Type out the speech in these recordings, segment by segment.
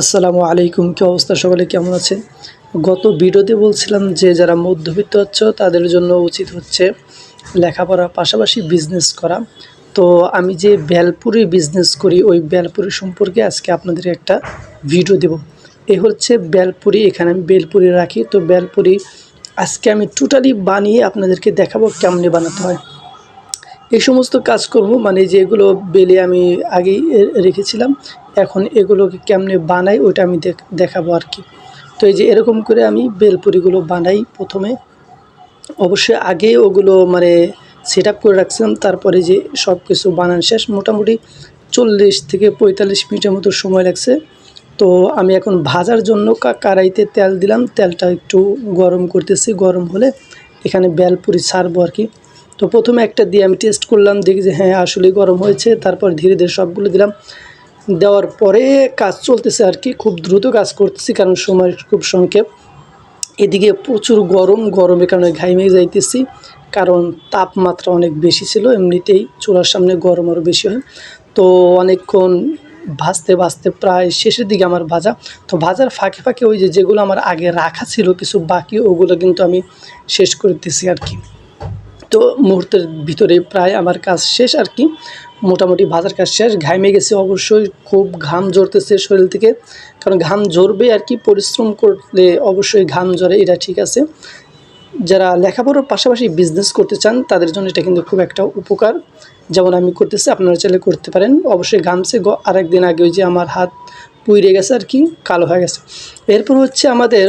আসসালামু আলাইকুম, কী অবস্থা? সকলে কেমন আছেন? গত ভিডিওতে বলছিলাম যে, যারা মধ্যবিত্ত হচ্ছে তাদের জন্য উচিত হচ্ছে লেখাপড়ার পাশাপাশি বিজনেস করা। তো আমি যে বেলপুরি বিজনেস করি, ওই বেলপুরি সম্পর্কে আজকে আপনাদের একটা ভিডিও দেব। এ হচ্ছে বেলপুরি, এখানে আমি বেলপুরি রাখি। তো বেলপুরি আজকে আমি টোটালি বানিয়ে আপনাদেরকে দেখাবো কেমনে বানাতে হয়। এই সমস্ত কাজ করব মানে যেগুলো বেলে আমি আগেই রেখেছিলাম, এখন এগুলোকে কেমনে বানাই ওটা আমি দেখ- দেখাবো আর কি। তো এই যে এরকম করে আমি বেলপুরিগুলো বানাই প্রথমে। অবশ্যই আগে ওগুলো মানে সেট করে রাখছিলাম, তারপরে যে সব কিছু বানান শেষ, মোটামুটি চল্লিশ থেকে পঁয়তাল্লিশ মিনিটের মতো সময় লাগছে। তো আমি এখন ভাজার জন্য কা- কড়াইতে তেল দিলাম, তেলটা একটু গরম করতেছি, গরম হলে এখানে বেলপুরি ছাড়বো আর কি। তো প্রথমে একটা দিয়ে আমি টেস্ট করলাম, দেখি যে হ্যাঁ আসলেই গরম হয়েছে। তারপর ধীরে ধীরে সবগুলো দিলাম। দেওয়ার পরে কাজ চলতেছে আর কি, খুব দ্রুত কাজ করতেছি কারণ সময় খুব সংক্ষেপ। এদিকে প্রচুর গরম, গরমের কারণে ঘাইমে যাইতেছি, কারণ তাপমাত্রা অনেক বেশি ছিল, এমনিতেই চুলার সামনে গরম আরও বেশি হয়। তো অনেকক্ষণ ভাজতে ভাজতে প্রায় শেষের দিকে আমার ভাজা। তো ভাজার ফাঁকে ফাঁকে ওই যে যেগুলো আমার আগে রাখা ছিল, কিছু বাকি, ওগুলো কিন্তু আমি শেষ করে করতেছি আর কি। তো মুহূর্তের ভিতরে প্রায় আমার কাজ শেষ আর কি। মোটামুটি ভাজার কাজ শেষ ঘামে গেছে অবশ্যই, খুব ঘাম ঝরতেছে শরীর থেকে। কারণ ঘাম ঝরবে আর কি, পরিশ্রম করলে অবশ্যই ঘাম ঝরে, এটা ঠিক আছে। যারা লেখাপড়ার পাশাপাশি বিজনেস করতে চান, তাদের জন্য এটা কিন্তু খুব একটা উপকার। যেমন আমি করতেছি, আপনারা চাইলে করতে পারেন। অবশ্যই ঘামছে আরেকদিন আগে ওই যে আমার হাত পুড়ে গেছে আর কি, কালো হয়ে গেছে। এরপর হচ্ছে আমাদের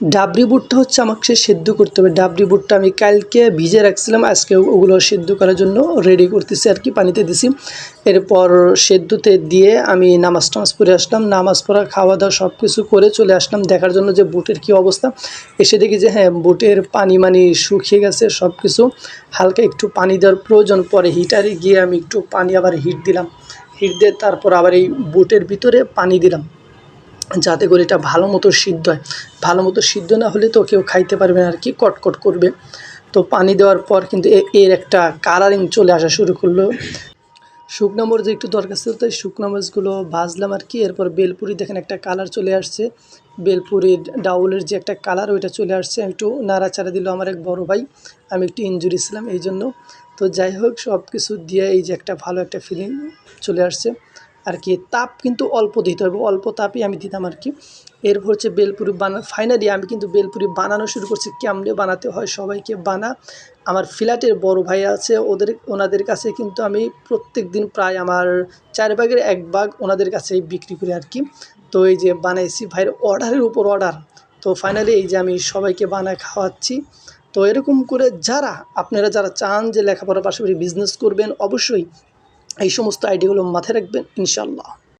ডাবরি বুটটা হচ্ছে আমাকে সেদ্ধ করতে হবে। ডাবরি বুটটা আমি কালকে ভিজে রাখছিলাম, আজকে ওগুলো সেদ্ধ করার জন্য রেডি করতেছি আর কি, পানিতে দিছি। এরপর সেদ্ধতে দিয়ে আমি নামাজ টামাজ পড়ে আসলাম। নামাজ পড়া খাওয়া দাওয়া সব কিছু করে চলে আসলাম। দেখার জন্য যে বুটের কী অবস্থা। এসে দেখি যে হ্যাঁ বুটের পানি মানি শুকিয়ে গেছে সব কিছু হালকা একটু পানি দেওয়ার প্রয়োজন পরে হিটারে গিয়ে আমি একটু পানি আবার হিট দিলাম। হিট দিয়ে তারপর আবার এই বুটের ভিতরে পানি দিলাম। যাতে করে এটা ভালো মতো সিদ্ধ হয়। ভালো মতো সিদ্ধ না হলে তো কেউ খাইতে পারবে না আর কি, কটকট করবে। তো পানি দেওয়ার পর কিন্তু এর একটা কালারিং চলে আসা শুরু করল। শুকনো মরিচ একটু দরকার ছিল, তাই শুকনো মরিচগুলো ভাজলাম আর কি। এরপর বেলপুরি দেখেন একটা কালার চলে আসছে। বেলপুরির ডাউলের যে একটা কালার, ওইটা চলে আসছে। একটু নাড়াচাড়া দিল আমার এক বড় ভাই, আমি একটু ইনজুরি ছিলাম এই জন্য তো যাই হোক সব কিছু দিয়ে এই যে একটা ভালো একটা ফিলিং চলে আসছে। আর কি, তাপ কিন্তু অল্প দিতে হবে। অল্প তাপই আমি দিতাম আর কি। এরপর হচ্ছে বেলপুরি বানা ফাইনালি আমি কিন্তু বেলপুরি বানানো শুরু করছি। কেমনে বানাতে হয় সবাইকে বানা। আমার ফ্ল্যাটের বড় ভাই আছে, ওদের, ওনাদের কাছে কিন্তু আমি প্রত্যেক দিন প্রায় আমার চার ভাগের এক ভাগ ওনাদের কাছেই বিক্রি করি আর কি। তো এই যে বানাইছি, ভাইয়ের অর্ডারের উপর অর্ডার তো ফাইনালি এই যে আমি সবাইকে বানায় খাওয়াচ্ছি। তো এরকম করে যারা, আপনারা যারা চান যে লেখাপড়ার পাশাপাশি বিজনেস করবেন, অবশ্যই এই সমস্ত আইডিয়াগুলো মাথায় রাখবেন ইনশাল্লাহ